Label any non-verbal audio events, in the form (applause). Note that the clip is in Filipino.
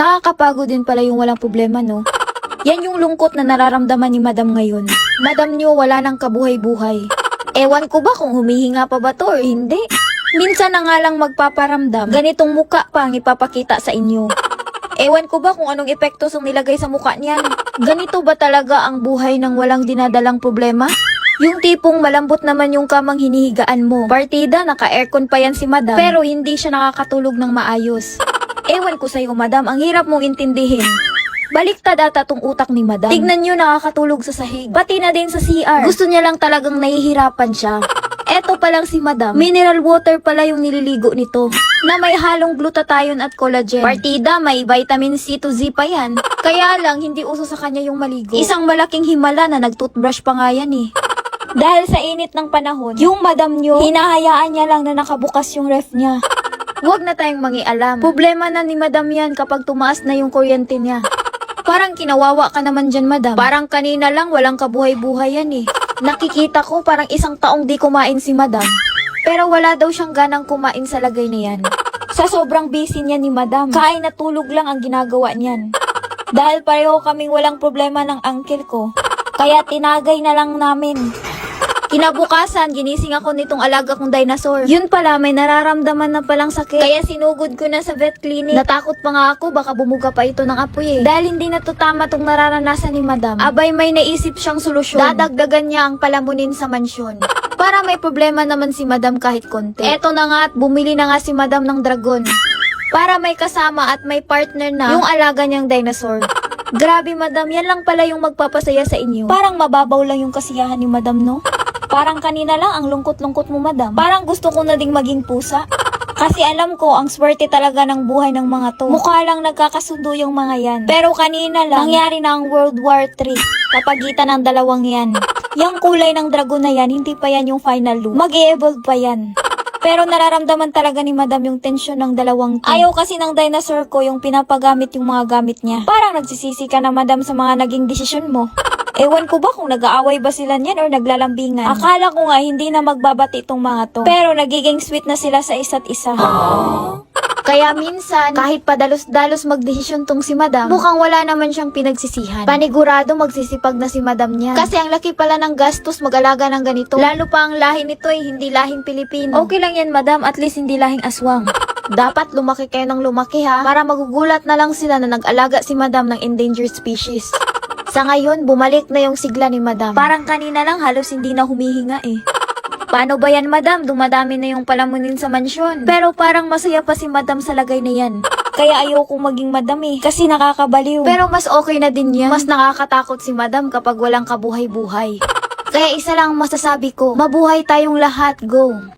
Nakakapagod din pala yung walang problema, no? Yan yung lungkot na nararamdaman ni Madam ngayon. Madam niyo wala nang kabuhay-buhay. Ewan ko ba kung humihinga pa ba to or hindi. Minsan na nga lang magpaparamdam, ganitong muka pa ang ipapakita sa inyo. Ewan ko ba kung anong epekto ang nilagay sa mukha niyan. Ganito ba talaga ang buhay ng walang dinadalang problema? Yung tipong malambot naman yung kamang hinihigaan mo. Partida, naka-aircon pa yan si madam. Pero hindi siya nakakatulog ng maayos. Ewan ko sa'yo, madam. Ang hirap mong intindihin. Baliktad ata tong utak ni madam. Tignan nyo nakakatulog sa sahig. Pati na din sa CR. Gusto niya lang talagang nahihirapan siya. (laughs) Eto pa lang si madam. Mineral water pala yung nililigo nito. Na may halong glutathione at collagen. Partida, may vitamin C to Z pa yan. Kaya lang, hindi uso sa kanya yung maligo. Isang malaking himala na nag-toothbrush pa nga yan eh. Dahil sa init ng panahon, yung madam nyo, hinahayaan niya lang na nakabukas yung ref niya. Huwag na tayong mangialam. Problema na ni madam yan kapag tumaas na yung kuryente niya. Parang kinawawa ka naman dyan, madam. Parang kanina lang walang kabuhay-buhay yan eh. Nakikita ko parang isang taong di kumain si madam. Pero wala daw siyang ganang kumain sa lagay na yan. Sa sobrang busy niya ni madam, kain na tulog lang ang ginagawa niyan. Dahil pareho kaming walang problema ng uncle ko, kaya tinagay na lang namin. Kinabukasan, ginising ako nitong alaga kong dinosaur. Yun pala, may nararamdaman na palang sakit. Kaya sinugod ko na sa vet clinic. Natakot pa nga ako, baka bumuga pa ito ng apoy eh. Dahil hindi na to tama tong nararanasan ni madam. Abay, may naisip siyang solusyon. Dadagdagan niya ang palamunin sa mansyon. (laughs) Para may problema naman si madam kahit konti. Eto na nga at bumili na nga si madam ng dragon. Para may kasama at may partner na yung alaga niyang dinosaur. (laughs) Grabe madam, yan lang pala yung magpapasaya sa inyo. Parang mababaw lang yung kasiyahan ni madam, no? Parang kanina lang ang lungkot-lungkot mo, madam. Parang gusto ko na ding maging pusa. Kasi alam ko, ang swerte talaga ng buhay ng mga to. Mukha lang nagkakasundo yung mga yan. Pero kanina lang, nangyari na ang World War III. Kapagitan ng dalawang yan. Yung kulay ng dragon na yan, hindi pa yan yung final look. mag evolve pa yan. Pero nararamdaman talaga ni madam yung tensyon ng dalawang to. Ayaw kasi ng dinosaur ko yung pinapagamit yung mga gamit niya. Parang nagsisisi ka na madam sa mga naging desisyon mo. Ewan ko ba kung nag-aaway ba sila niyan or naglalambingan. Akala ko nga hindi na magbabati itong mga to. Pero nagiging sweet na sila sa isa't isa. (gasps) Kaya minsan, kahit padalos-dalos magdesisyon tong si madam, mukhang wala naman siyang pinagsisihan. Panigurado magsisipag na si madam niya. Kasi ang laki pala ng gastos mag-alaga ng ganito. Lalo pa ang lahi nito ay hindi lahing Pilipino. Okay lang yan madam, at least hindi lahing aswang. (laughs) Dapat lumaki kayo ng lumaki ha, para magugulat na lang sila na nag-alaga si madam ng endangered species. (laughs) Sa ngayon, bumalik na yung sigla ni madam. Parang kanina lang halos hindi na humihinga eh. Paano ba yan, madam? Dumadami na yung palamunin sa mansyon. Pero parang masaya pa si madam sa lagay na yan. Kaya ayoko maging madam eh, kasi nakakabaliw. Pero mas okay na din yan. Mas nakakatakot si madam kapag walang kabuhay-buhay. Kaya isa lang ang masasabi ko, mabuhay tayong lahat, go!